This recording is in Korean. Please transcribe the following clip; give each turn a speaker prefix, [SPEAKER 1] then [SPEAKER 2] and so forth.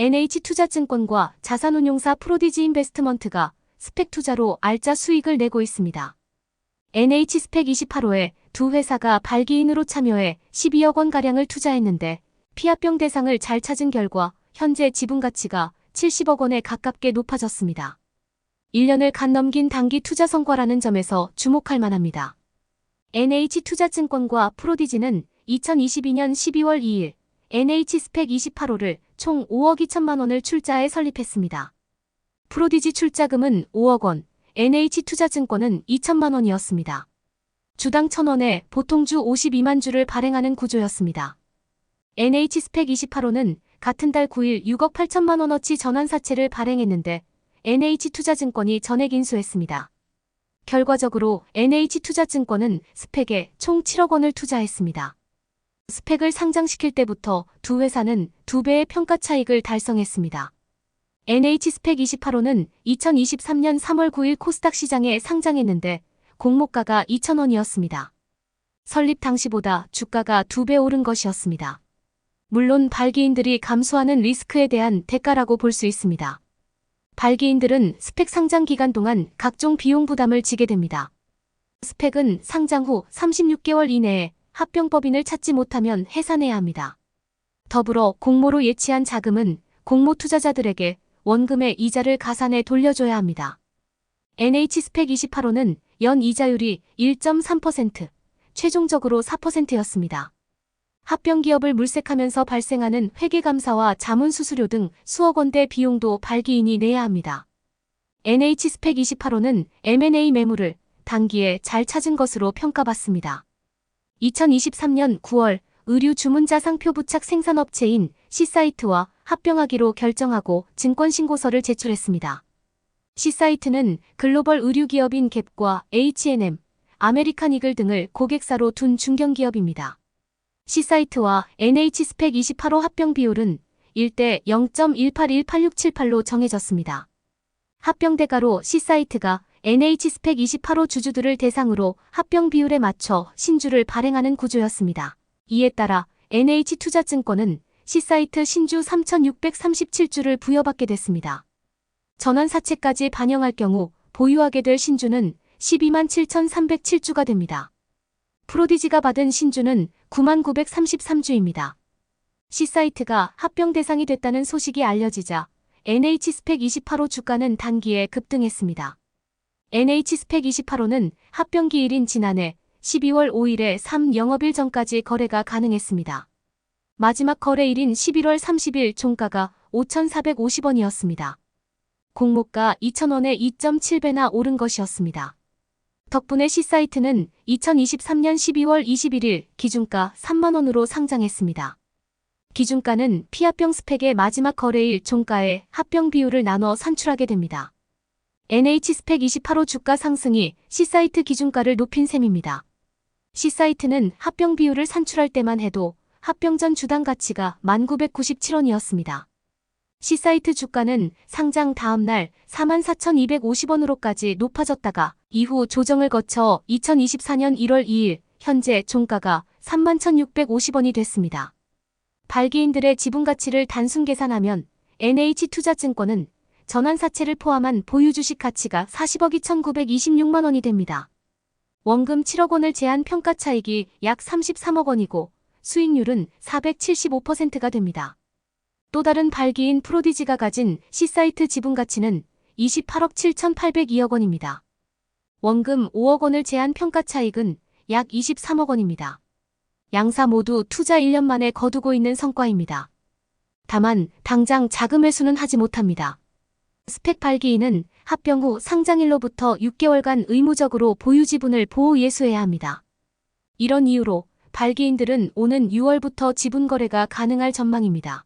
[SPEAKER 1] NH투자증권과 자산운용사 프로디지 인베스트먼트가 스펙 투자로 알짜 수익을 내고 있습니다. NH스펙 28호에 두 회사가 발기인으로 참여해 12억 원가량을 투자했는데 피합병 대상을 잘 찾은 결과 현재 지분 가치가 70억 원에 가깝게 높아졌습니다. 1년을 간 넘긴 단기 투자 성과라는 점에서 주목할 만합니다. NH투자증권과 프로디지는 2022년 12월 2일 NH스펙 28호를 총 5억 2천만 원을 출자해 설립했습니다. 프로디지 출자금은 5억 원, NH투자증권은 2천만 원이었습니다. 주당 1,000원에 보통주 52만 주를 발행하는 구조였습니다. NH스펙 28호는 같은 달 9일 6억 8천만 원어치 전환사채를 발행했는데 NH투자증권이 전액 인수했습니다. 결과적으로 NH투자증권은 스펙에 총 7억 원을 투자했습니다. 스펙을 상장시킬 때부터 두 회사는 두 배의 평가 차익을 달성했습니다. NH스펙 28호는 2023년 3월 9일 코스닥 시장에 상장했는데 공모가가 2,000원이었습니다. 설립 당시보다 주가가 두 배 오른 것이었습니다. 물론 발기인들이 감수하는 리스크에 대한 대가라고 볼 수 있습니다. 발기인들은 스펙 상장 기간 동안 각종 비용 부담을 지게 됩니다. 스펙은 상장 후 36개월 이내에 합병법인을 찾지 못하면 해산해야 합니다. 더불어 공모로 예치한 자금은 공모 투자자들에게 원금의 이자를 가산해 돌려줘야 합니다. NH스펙 28호는 연 이자율이 1.3%, 최종적으로 4%였습니다. 합병 기업을 물색하면서 발생하는 회계감사와 자문 수수료 등 수억 원대 비용도 발기인이 내야 합니다. NH스펙 28호는 M&A 매물을 단기에 잘 찾은 것으로 평가받습니다. 2023년 9월 의류 주문자 상표 부착 생산업체인 C사이트와 합병하기로 결정하고 증권신고서를 제출했습니다. C사이트는 글로벌 의류기업인 갭과 H&M, 아메리칸 이글 등을 고객사로 둔 중견기업입니다. C사이트와 NH스펙 28호 합병 비율은 1대 0.18186778로 정해졌습니다. 합병 대가로 C사이트가 NH스펙 28호 주주들을 대상으로 합병 비율에 맞춰 신주를 발행하는 구조였습니다. 이에 따라 NH투자증권은 C사이트 신주 3,637주를 부여받게 됐습니다. 전환사채까지 반영할 경우 보유하게 될 신주는 12만 7,307주가 됩니다. 프로디지가 받은 신주는 9만 933주입니다. C사이트가 합병 대상이 됐다는 소식이 알려지자 NH스펙 28호 주가는 단기에 급등했습니다. NH스펙 28호는 합병 기일인 지난해 12월 5일에 3영업일 전까지 거래가 가능했습니다. 마지막 거래일인 11월 30일 종가가 5,450원이었습니다. 공모가 2,000원에 2.7배나 오른 것이었습니다. 덕분에 C사이트는 2023년 12월 21일 기준가 3만원으로 상장했습니다. 기준가는 피합병 스펙의 마지막 거래일 종가에 합병 비율을 나눠 산출하게 됩니다. NH스펙 28호 주가 상승이 C사이트 기준가를 높인 셈입니다. C사이트는 합병 비율을 산출할 때만 해도 합병 전 주당 가치가 1997원이었습니다. C사이트 주가는 상장 다음 날 44,250원으로까지 높아졌다가 이후 조정을 거쳐 2024년 1월 2일 현재 종가가 31,650원이 됐습니다. 발기인들의 지분 가치를 단순 계산하면 NH투자증권은 전환사채를 포함한 보유 주식 가치가 40억 2,926만 원이 됩니다. 원금 7억 원을 제한 평가 차익이 약 33억 원이고 수익률은 475%가 됩니다. 또 다른 발기인 프로디지가 가진 C사이트 지분 가치는 28억 7,802억 원입니다. 원금 5억 원을 제한 평가 차익은 약 23억 원입니다. 양사 모두 투자 1년 만에 거두고 있는 성과입니다. 다만 당장 자금 회수는 하지 못합니다. 스펙 발기인은 합병 후 상장일로부터 6개월간 의무적으로 보유 지분을 보호 예수해야 합니다. 이런 이유로 발기인들은 오는 6월부터 지분 거래가 가능할 전망입니다.